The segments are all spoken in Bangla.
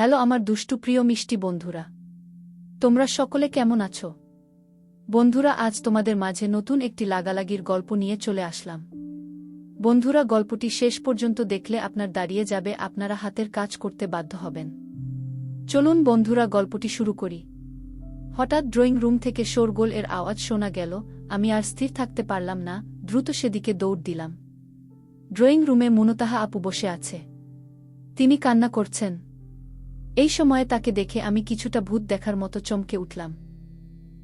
হ্যালো আমার দুষ্টু প্রিয় মিষ্টি বন্ধুরা। তোমরা সকলে কেমন আছো? বন্ধুরা, আজ তোমাদের মাঝে নতুন একটি লাগালাগির গল্প নিয়ে চলে আসলাম। বন্ধুরা, গল্পটি শেষ পর্যন্ত দেখলে আপনার দাঁড়িয়ে যাবে, আপনারা হাতের কাজ করতে বাধ্য হবেন। চলুন বন্ধুরা, গল্পটি শুরু করি। হঠাৎ ড্রয়িং রুম থেকে শোরগোল এর আওয়াজ শোনা গেল, আমি আর স্থির থাকতে পারলাম না, দ্রুত সেদিকে দৌড় দিলাম। ড্রয়িং রুমে মনতাহা আপু বসে আছে। তিনি কান্না করছেন এই সময়ে তাকে দেখে আমি কিছুটা ভূত দেখার মতো চমকে উঠলাম।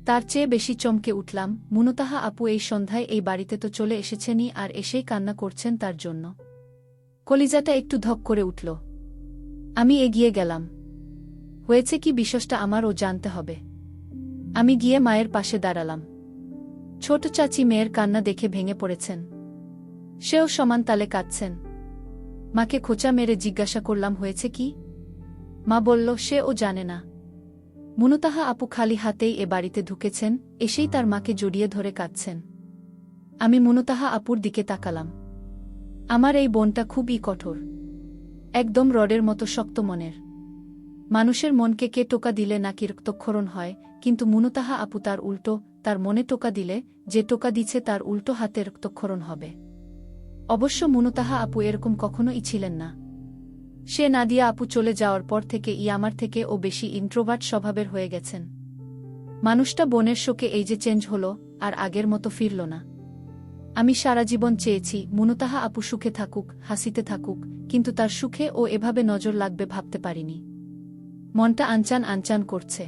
তার চেয়ে বেশি চমকে উঠলাম, মুনতাহা আপু এই সন্ধ্যায় এই বাড়িতে তো চলে এসেছেনই আর এসেই কান্না করছেন তার জন্য। কলিজাটা একটু ধক করে উঠল। আমি এগিয়ে গেলাম। হয়েছে কি বিষসটা আমারও জানতে হবে। আমি গিয়ে মায়ের পাশে দাঁড়ালাম। ছোট চাচি মেয়ের কান্না দেখে ভেঙে পড়েছেন। সেও সমান তালে কাঁদছেন। মাকে খোঁচা মেরে জিজ্ঞাসা করলাম, হয়েছে কি? মা বলল, সে ও জানে না। মুনতাহা আপু খালি হাতেই এ বাড়িতে ঢুকেছেন, এসেই তার মাকে জড়িয়ে ধরে কাঁদছেন। আমি মুনতাহা আপুর দিকে তাকালাম। আমার এই বোনটা খুবই কঠোর। একদম রডের মতো শক্ত মনের। মানুষের মনকে কে টোকা দিলে নাকি রক্তক্ষরণ হয়, কিন্তু মুনতাহা আপু তার উল্টো, তার মনে টোকা দিলে, যে টোকা দিচ্ছে তার উল্টো হাতে রক্তক্ষরণ হবে। অবশ্য মুনতাহা আপু এরকম কখনোই ছিলেন না। সে নাদিয়া আপু চলে যাওয়ার পর থেকে ই আমার থেকে ও বেশি ইন্ট্রোভার্ট স্বভাবের হয়ে গেছেন। মানুষটা বোনের শোকে এই যে চেঞ্জ হল, আর আগের মতো ফিরল না। আমি সারা জীবন চেয়েছি, মুনতাহা আপু সুখে থাকুক, হাসিতে থাকুক, কিন্তু তার সুখে ও এভাবে নজর লাগবে ভাবতে পারিনি। মনটা আনচান আনচান করছে।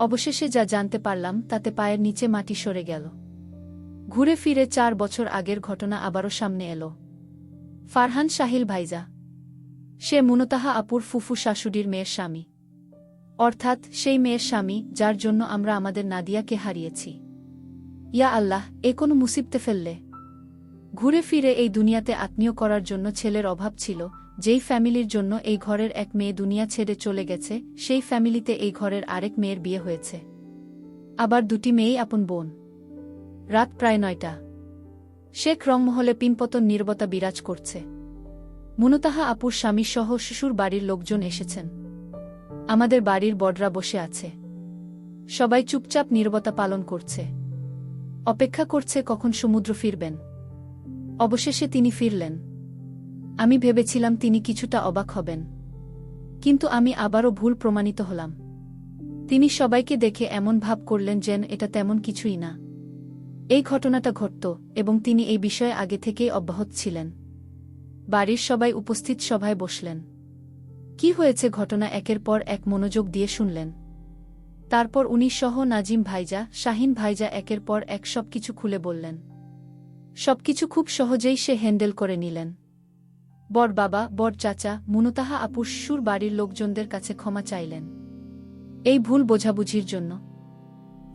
অবশেষে যা জানতে পারলাম, তাতে পায়ের নিচে মাটি সরে গেল। ঘুরে ফিরে চার বছর আগের ঘটনা আবারও সামনে এলো। ফারহান শাহিল ভাইজা সে মুনতাহা আপুর ফুফু শাশুড়ির মেয়ের স্বামী। অর্থাৎ সেই মেয়ের স্বামী যার জন্য আমরা আমাদের নাদিয়াকে হারিয়েছি। ইয়া আল্লাহ, এ কোনো মুসিবতে ফেললে। ঘুরে ফিরে এই দুনিয়াতে আত্মীয় করার জন্য ছেলের অভাব ছিল, যেই ফ্যামিলির জন্য এই ঘরের এক মেয়ে দুনিয়া ছেড়ে চলে গেছে, সেই ফ্যামিলিতে এই ঘরের আরেক মেয়ের বিয়ে হয়েছে। আবার দুটি মেয়েই আপন বোন। রাত প্রায় নয়টা। শেখ রংমহলে পিনপতন নির্বতা বিরাজ করছে। মুনতাহা আপুর স্বামীসহ শিশুর বাড়ির লোকজন এসেছেন। আমাদের বাড়ির বডরা বসে আছে। সবাই চুপচাপ নির্বতা পালন করছে। অপেক্ষা করছে কখন সমুদ্র ফিরবেন। অবশেষে তিনি ফিরলেন। আমি ভেবেছিলাম তিনি কিছুটা অবাক হবেন। কিন্তু আমি আবারও ভুল প্রমাণিত হলাম। তিনি সবাইকে দেখে এমন ভাব করলেন যেন এটা তেমন কিছুই না। এই ঘটনাটা ঘটত এবং তিনি এই বিষয়ে আগে থেকেই অব্যাহত ছিলেন। বাড়ির সবাই উপস্থিত সভায় বসলেন। কি হয়েছে ঘটনা একের পর এক মনোযোগ দিয়ে শুনলেন। তারপর উনি সহ নাজিম ভাইজা, শাহিন ভাইজা একের পর এক সবকিছু খুলে বললেন। সবকিছু খুব সহজেই সে হ্যান্ডেল করে নিলেন। বর বাবা, বর চাচা, মুনতাহা আপুর সুর বাড়ির লোকজনদের কাছে ক্ষমা চাইলেন। এই ভুল বোঝাবুঝির জন্য।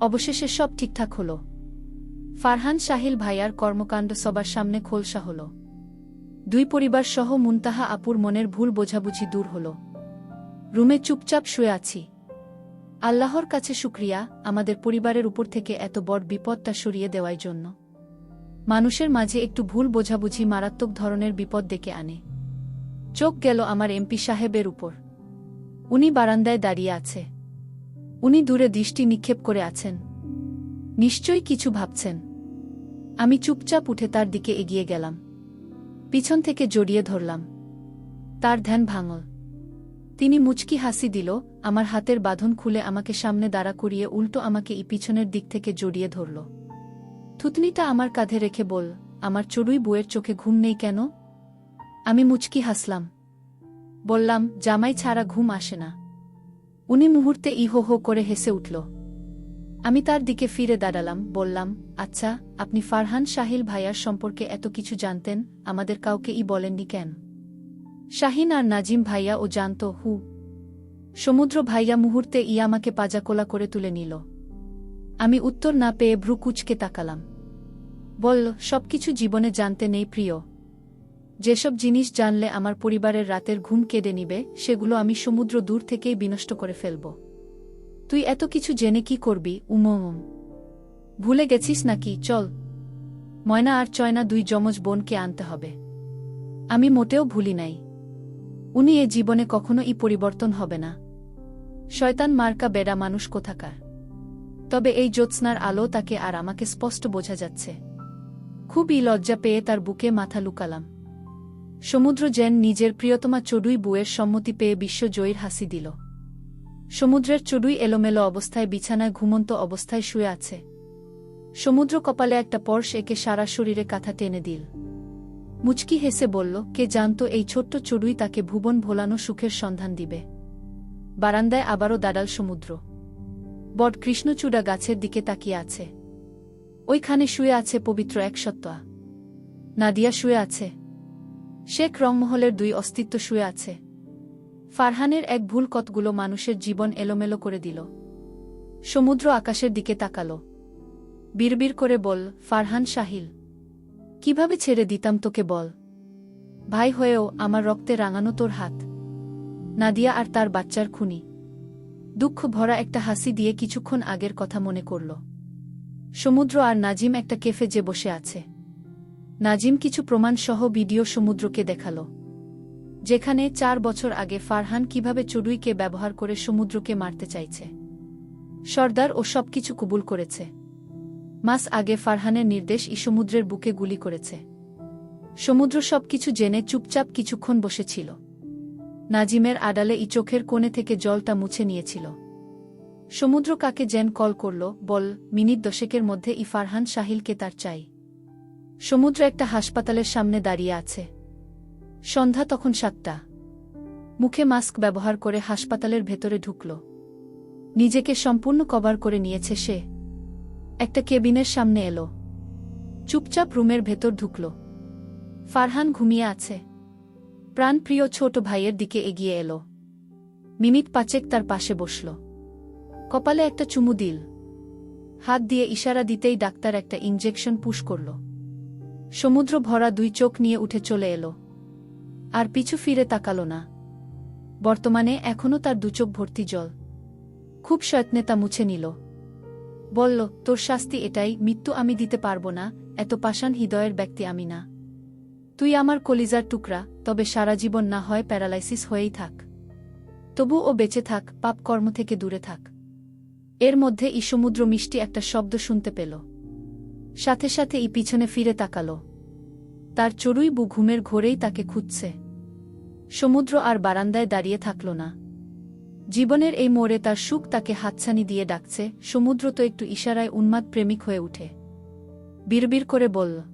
অবশেষে সব ঠিকঠাক হল। ফারহান শাহিল ভাইয়ার কর্মকাণ্ড সবার সামনে খোলসা হল। দুই পরিবার সহ মুনতাহা আপুর মনের ভুল বোঝাবুঝি দূর হল। রুমে চুপচাপ শুয়ে আছি। আল্লাহর কাছে শুক্রিয়া আমাদের পরিবারের উপর থেকে এত বড় বিপদটা সরিয়ে দেওয়ার জন্য। মানুষের মাঝে একটু ভুল বোঝাবুঝি মারাত্মক ধরনের বিপদ ডেকে আনে। চোখ গেল আমার এমপি সাহেবের উপর। উনি বারান্দায় দাঁড়িয়ে আছে। উনি দূরে দৃষ্টি নিক্ষেপ করে আছেন। নিশ্চয়ই কিছু ভাবছেন। আমি চুপচাপ উঠে তার দিকে এগিয়ে গেলাম। পিছন থেকে জড়িয়ে ধরলাম। তার ধ্যান ভাঙল। তিনি মুচকি হাসি দিল, আমার হাতের বাঁধন খুলে আমাকে সামনে দাঁড়া করিয়ে উল্টো আমাকে ই পিছনের দিক থেকে জড়িয়ে ধরল। থুতনিটা আমার কাঁধে রেখে বল, আমার চড়ুই বউয়ের চোখে ঘুম নেই কেন? আমি মুচকি হাসলাম। বললাম, জামাই ছাড়া ঘুম আসে না। উনি মুহূর্তে ইহো হো করে হেসে উঠল। আমি তার দিকে ফিরে দাঁড়ালাম, বললাম আচ্ছা আপনি ফারহান শাহিল ভাইয়ার সম্পর্কে এত কিছু জানতেন, আমাদের কাউকে ই বলেননি কেন? শাহিন আর নাজিম ভাইয়া ও জানত, হু। সমুদ্র ভাইয়া মুহূর্তে ই আমাকে পাজাকোলা করে তুলে নিল। আমি উত্তর না পেয়ে ভ্রু কুচকে তাকালাম। বলল, সবকিছু জীবনে জানতে নেই প্রিয়। যেসব জিনিস জানলে আমার পরিবারের রাতের ঘুম কেড়ে নিবে, সেগুলো আমি সমুদ্র দূর থেকেই বিনষ্ট করে ফেলব। তুই এত কিছু জেনে কি করবি, উমম। ভুলে গেছিস নাকি? চল। ময়না আর চয়না দুই যমজ বোনকে আনতে হবে। আমি মোটেও ভুলি নাই। উনি এ জীবনে কখনো ই পরিবর্তন হবে না। শয়তান মার্কা বেড়া মানুষ কোথাকার। তবে এই জ্যোৎস্নার আলো তাকে আর আমাকে স্পষ্ট বোঝা যাচ্ছে। খুবই লজ্জা পেয়ে তার বুকে মাথা লুকালাম। সমুদ্র যেন নিজের প্রিয়তমা চড়ুই বুয়ের সম্মতি পেয়ে বিশ্বজয়ীর হাসি দিল। সমুদ্রের চড়ুই এলোমেলো অবস্থায় বিছানায় ঘুমন্ত অবস্থায় শুয়ে আছে। সমুদ্র কপালে একটা পর্শ একে সারা শরীরে কাঁথা টেনে দিল। মুচকি হেসে বলল, কে জানত এই ছোট্ট চড়ুই তাকে ভুবন ভোলানো সুখের সন্ধান দিবে। বারান্দায় আবারও দাঁড়াল সমুদ্র। বট কৃষ্ণচূড়া গাছের দিকে তাকিয়ে আছে। ওইখানে শুয়ে আছে পবিত্র এক সত্তা নাদিয়া শুয়ে আছে। শেখ রংমহলের দুই অস্তিত্ব শুয়ে আছে। ফারহানের এক ভুল কতগুলো মানুষের জীবন এলোমেলো করে দিল। সমুদ্র আকাশের দিকে তাকাল। বিড়বিড় করে বল, ফারহান শাহিল, কীভাবে ছেড়ে দিতাম তোকে বল? ভাই হয়েও আমার রক্তে রাঙানো তোর হাত। নাদিয়া আর তার বাচ্চার খুনি। দুঃখ ভরা একটা হাসি দিয়ে কিছুক্ষণ আগের কথা মনে করল। সমুদ্র আর নাজিম একটা কেফে যে বসে আছে। নাজিম কিছু প্রমাণসহ ভিডিও সমুদ্রকে দেখাল। যেখানে চার বছর আগে ফারহান কীভাবে চড়ুইকে ব্যবহার করে সমুদ্রকে মারতে চাইছে। সর্দার ও সবকিছু কবুল করেছে। মাস আগে ফারহানের নির্দেশ ই সমুদ্রের বুকে গুলি করেছে। সমুদ্র সবকিছু জেনে চুপচাপ কিছুক্ষণ বসেছিল। নাজিমের আড়ালে ই চোখের কোণে থেকে জলটা মুছে নিয়েছিল। সমুদ্র কাকে জেন কল করল, বল, মিনিট দশেকের মধ্যে ই ফারহান শাহিলকে তার চাই। সমুদ্র একটা হাসপাতালের সামনে দাঁড়িয়ে আছে। সন্ধ্যা তখন সাতটা। মুখে মাস্ক ব্যবহার করে হাসপাতালের ভেতরে ঢুকল। নিজেকে সম্পূর্ণ কভার করে নিয়েছে সে। একটা কেবিনের সামনে এলো। চুপচাপ রুমের ভেতর ঢুকল। ফারহান ঘুমিয়ে আছে। প্রাণপ্রিয় ছোট ভাইয়ের দিকে এগিয়ে এলো। মিনিট পাচেক তার পাশে বসল। কপালে একটা চুমু দিল। হাত দিয়ে ইশারা দিতেই ডাক্তার একটা ইঞ্জেকশন পুশ করল। সমুদ্র ভরা দুই চোখ নিয়ে উঠে চলে এলো। আর পিছু ফিরে তাকালো না। বর্তমানে এখনও তার দুচোখ ভর্তি জল। খুব সয়ত্নে তা মুছে নিল। বলল, তোর শাস্তি এটাই, মৃত্যু আমি দিতে পারব না, এত পাষাণ হৃদয়ের ব্যক্তি আমি না। তুই আমার কলিজার টুকরা, তবে সারা জীবন না হয় প্যারালাইসিস হয়েই থাক। তবু ও বেঁচে থাক, পাপ কর্ম থেকে দূরে থাক। এর মধ্যে ই সমুদ্র মিষ্টি একটা শব্দ শুনতে পেল। সাথে সাথে ই পিছনে ফিরে তাকাল। তার চড়ুই বু ঘুমের ঘোরেই তাকে খুঁজছে। সমুদ্র আর বারান্দায় দাঁড়িয়ে থাকল না। জীবনের এই মোড়ে তার সুখ তাকে হাতছানি দিয়ে ডাকছে, সমুদ্র তো একটু ইশারায় উন্মাদ প্রেমিক হয়ে উঠে। বিড়বিড় করে বলল